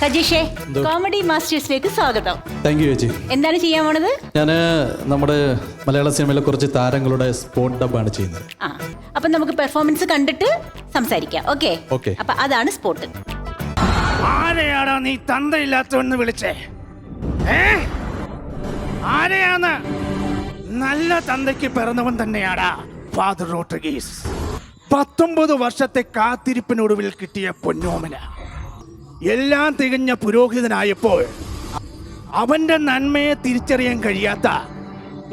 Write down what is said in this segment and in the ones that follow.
സജീഷേ comedy മാസ്റ്റേഴ്സിലേക്ക് സ്വാഗതം. Thank you ചേച്ചി. എന്താണ് ചെയ്യാൻ പോണത്? ഞാൻ നമ്മുടെ മലയാള സിനിമയിലെ കുറച്ച് താരങ്ങളുടെ സ്പോട്ട് ഡബ് ആണ് ചെയ്യുന്നത്. ആ അപ്പൊ നമുക്ക് പെർഫോമൻസ് കണ്ടിട്ട് സംസാരിക്കാം. Okay Okay. അപ്പൊ അതാണ് സ്പോട്ട് ആരെയാടാ നീ തന്തയില്ലാത്തവന്ന് വിളിച്ചേ? ഏ? ആരെയാന്ന് നല്ല തന്തയ്ക്ക് പിറന്നവൻ തന്നെയാടാ ഫാദർ റോട്രിഗീസ് പത്തൊമ്പത് വർഷത്തെ കാത്തിരിപ്പിനൊടുവിൽ കിട്ടിയ പൊന്നോമന. എല്ലാം തികഞ്ഞ പുരോഹിതനായപ്പോൾ അവന്റെ നന്മയെ തിരിച്ചറിയാൻ കഴിയാത്ത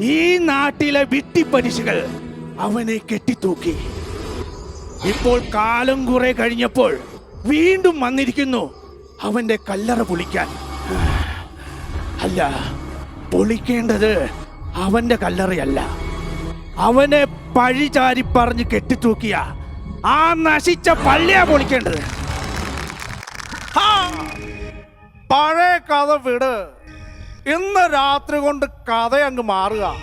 ഈ നാട്ടിലെ വിട്ടിപ്പരിശുകൾ അവനെ കെട്ടിത്തൂക്കി. ഇപ്പോൾ കാലം കുറെ കഴിഞ്ഞപ്പോൾ വീണ്ടും വന്നിരിക്കുന്നു അവന്റെ കല്ലറ പൊളിക്കാൻ. അല്ല പൊളിക്കേണ്ടത് അവന്റെ കല്ലറയല്ല. അവനെ പഴിചാരി പറഞ്ഞ് കെട്ടിത്തൂക്കിയ ആ നശിച്ച പള്ളിയാ പൊളിക്കേണ്ടത്! പഴയ കഥ വിട്. ഇന്ന് രാത്രി കൊണ്ട് കഥ അങ്ങ് മാറുക.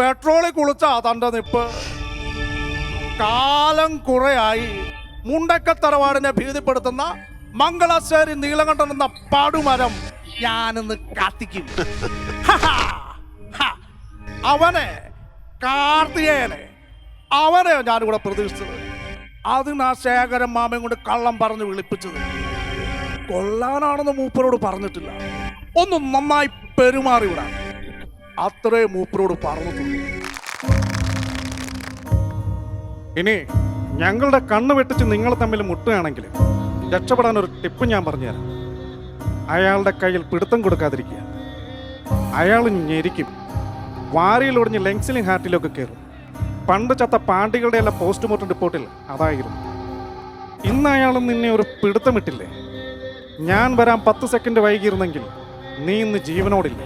പെട്രോളിൽ കുളിച്ചാ തന്റെ നിപ്പ്. കാലം കുറയായി. മുണ്ടക്കത്തറവാടിനെ ഭീതിപ്പെടുത്തുന്ന മംഗളശ്ശേരി നീലകണ്ഠൻ എന്ന പാടുമരം ഞാനിന്ന് കാത്തിക്കും. അവനെ കാർത്തികേയനെ അവനെ ഞാനിവിടെ പ്രതീക്ഷിച്ചത്. അതിന് ആ ശേഖരൻ മാമയും കൊണ്ട് കള്ളം പറഞ്ഞു വിളിപ്പിച്ചത്. കൊല്ലാനാണെന്ന് മൂപ്പരോട് പറഞ്ഞിട്ടില്ല. ഒന്ന് നന്നായി പെരുമാറി വിടാൻ അത്രേ മൂപ്പരോട് പറഞ്ഞിട്ടുള്ളൂ. ഇനി ഞങ്ങളുടെ കണ്ണ് വെട്ടിച്ച് നിങ്ങൾ തമ്മിൽ മുട്ടുകയാണെങ്കിൽ രക്ഷപ്പെടാൻ ഒരു ടിപ്പ് ഞാൻ പറഞ്ഞുതരാം. അയാളുടെ കയ്യിൽ പിടുത്തം കൊടുക്കാതിരിക്കുക. അയാൾ ഞെരിക്കും വാരിയിൽ ഒടിഞ്ഞ് ലെങ്സിലും ഹാർട്ടിലൊക്കെ കയറും. പണ്ട് ചത്ത പാണ്ടികളുടെ എല്ലാം പോസ്റ്റ്മോർട്ടം റിപ്പോർട്ടിൽ അതായിരുന്നു. ഇന്ന് അയാൾ നിന്നെ ഒരു പിടുത്തമിട്ടില്ലേ ഞാൻ വരാൻ പത്ത് സെക്കൻഡ് വൈകിയിരുന്നെങ്കിൽ നീ ഇന്ന് ജീവനോടില്ല.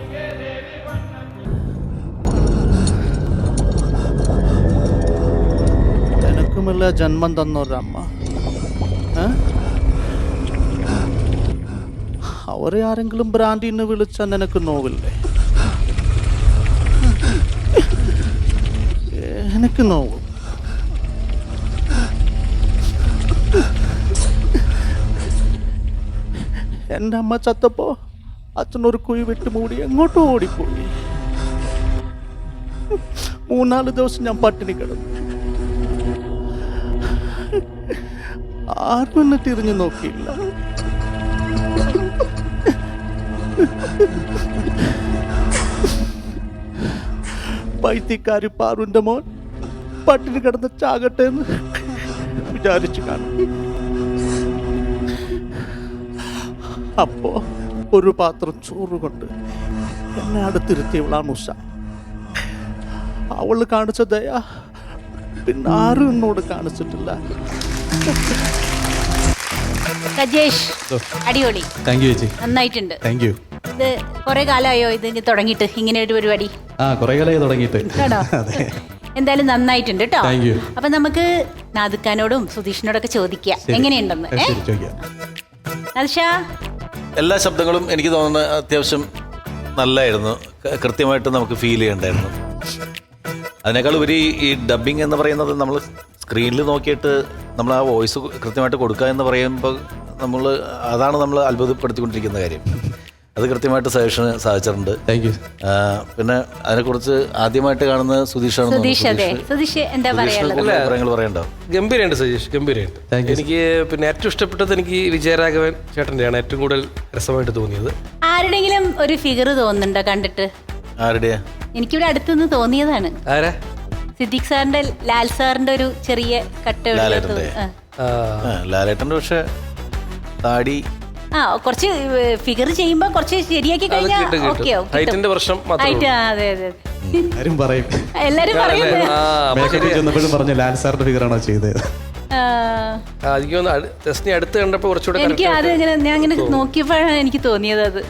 എനക്കുമില്ല ജന്മം തന്നൊരമ്മ? അവരെ ആരെങ്കിലും ബ്രാൻഡിന്ന് വിളിച്ചാൽ നിനക്ക് നോവില്ലേ? എനിക്ക് നോവും. എന്റെ അമ്മ ചത്തപ്പോ അച്ഛനൊരു കുഴി വെട്ടി മൂടി എങ്ങോട്ടും ഓടിപ്പോയി. മൂന്നാൽ ദിവസം ഞാൻ പട്ടിണി കിടന്നു. ആരും എന്നെ തിരിഞ്ഞു നോക്കിയില്ല. പൈത്തിക്കാരി പാറുന്റെ മോൻ പട്ടിണി കിടന്ന് ചാകട്ടെ എന്ന് വിചാരിച്ചു കാണും അപ്പോ ഒരു പാത്രം ചോറ് കൊണ്ട് എന്നെ അടുത്തിരുത്തിയവളാണ് ഉഷ. അവൾ കാണിച്ച ദയ പിന്നെ ആരും എന്നോട് കാണിച്ചിട്ടില്ല. സജേഷ് അടിപൊളി. താങ്ക് യു ചേച്ചി. നന്നായിട്ടുണ്ട്. താങ്ക് യു ഇത് കുറെ കാലമായോ ഇത് ഇങ്ങ് തുടങ്ങിയിട്ട്? ഇങ്ങനെ ഒരു പരിപാടി. ആ കുറെ കാലമായി തുടങ്ങിയിട്ട്. കേട്ടോ അതെ. എന്തായാലും നന്നായിട്ടുണ്ട് കേട്ടോ Thank you. അപ്പൊ നമുക്ക് നാദുക്കാനോടും സുധീഷിനോടൊക്കെ ചോദിക്കാം. എങ്ങനെയുണ്ടെന്ന്? ഏ? ചോദിക്കാം. നാദിഷ എല്ലാ ശബ്ദങ്ങളും എനിക്ക് തോന്നുന്ന അത്യാവശ്യം നല്ലായിരുന്നു. കൃത്യമായിട്ട് നമുക്ക് ഫീൽ ചെയ്യണ്ടായിരുന്നു. അതിനേക്കാൾ ഉപരി ഈ ഡബ്ബിങ് എന്ന് പറയുന്നത് നമ്മൾ സ്ക്രീനിൽ നോക്കിയിട്ട് നമ്മൾ ആ വോയിസ് കൃത്യമായിട്ട് കൊടുക്കുക എന്ന് പറയുമ്പോൾ നമ്മൾ അതാണ് നമ്മൾ അത്ഭുതപ്പെടുത്തിക്കൊണ്ടിരിക്കുന്ന കാര്യം. അത് കൃത്യമായിട്ട് സജഷന് സാധിച്ചിട്ടുണ്ട് താങ്ക് യു പിന്നെ അതിനെക്കുറിച്ച് ആദ്യമായിട്ട് കാണുന്ന സുധീഷാണ് സുധീഷ് അതെ. സുധീഷ് എന്താ പറയാനുള്ളത്? അഭിപ്രായങ്ങൾ പറയണ്ടോ? ഗംഭീരമുണ്ട് സജീഷ് ഗംഭീരമുണ്ട് എനിക്ക് പിന്നെ ഏറ്റവും ഇഷ്ടപ്പെട്ടത് എനിക്ക് വിജയരാഘവൻ ചേട്ടന്റെയാണ് ഏറ്റവും കൂടുതൽ രസമായിട്ട് തോന്നിയത്. ആരുടെങ്കിലും ഒരു ഫിഗർ തോന്നുന്നുണ്ടോ കണ്ടിട്ട്? ആരുടെയാ? എനിക്കിവിടെ അടുത്തുനിന്ന് തോന്നിയതാണ്. ആരാ? സിദ്ദിഖ് സാറിന്റെ ലാൽ സാറിന്റെ ഒരു ചെറിയ കട്ട് ലാലേട്ടന്റെ പക്ഷേ താടി ആ കുറച്ച് ഫിഗർ ചെയ്യുമ്പോ കുറച്ച് ശരിയാക്കി കഴിഞ്ഞാൽ. ഓക്കെ ഹൈറ്റിന്റെ പ്രശ്നം അതെ അതെ എല്ലാരും ആരും പറയും. എല്ലാരും പറയുന്നത് പറഞ്ഞു ലാൽ സാറിന്റെ ഫിഗറാണോ ചെയ്തത്. ആ, ആ, എനിക്ക് അടുത്ത് കണ്ടപ്പോൾ കുറച്ചുകൂടെ എനിക്ക് അത് ഇങ്ങനെ ഞാൻ ഇങ്ങനെ നോക്കിയപ്പോഴാണ് എനിക്ക് തോന്നിയത് അത്.